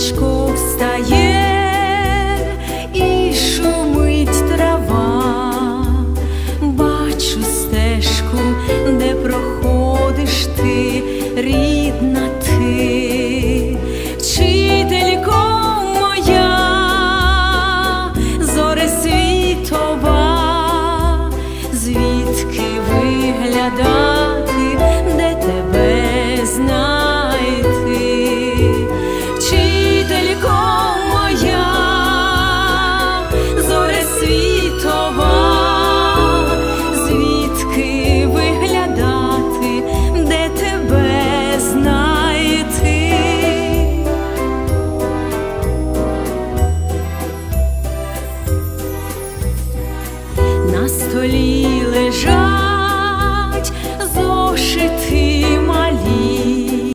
сонечко встає і шумить трава, бачу стежку, де проходиш ти, рідна ти, вчителько моя, зоре світова, звідки виглядає. столі.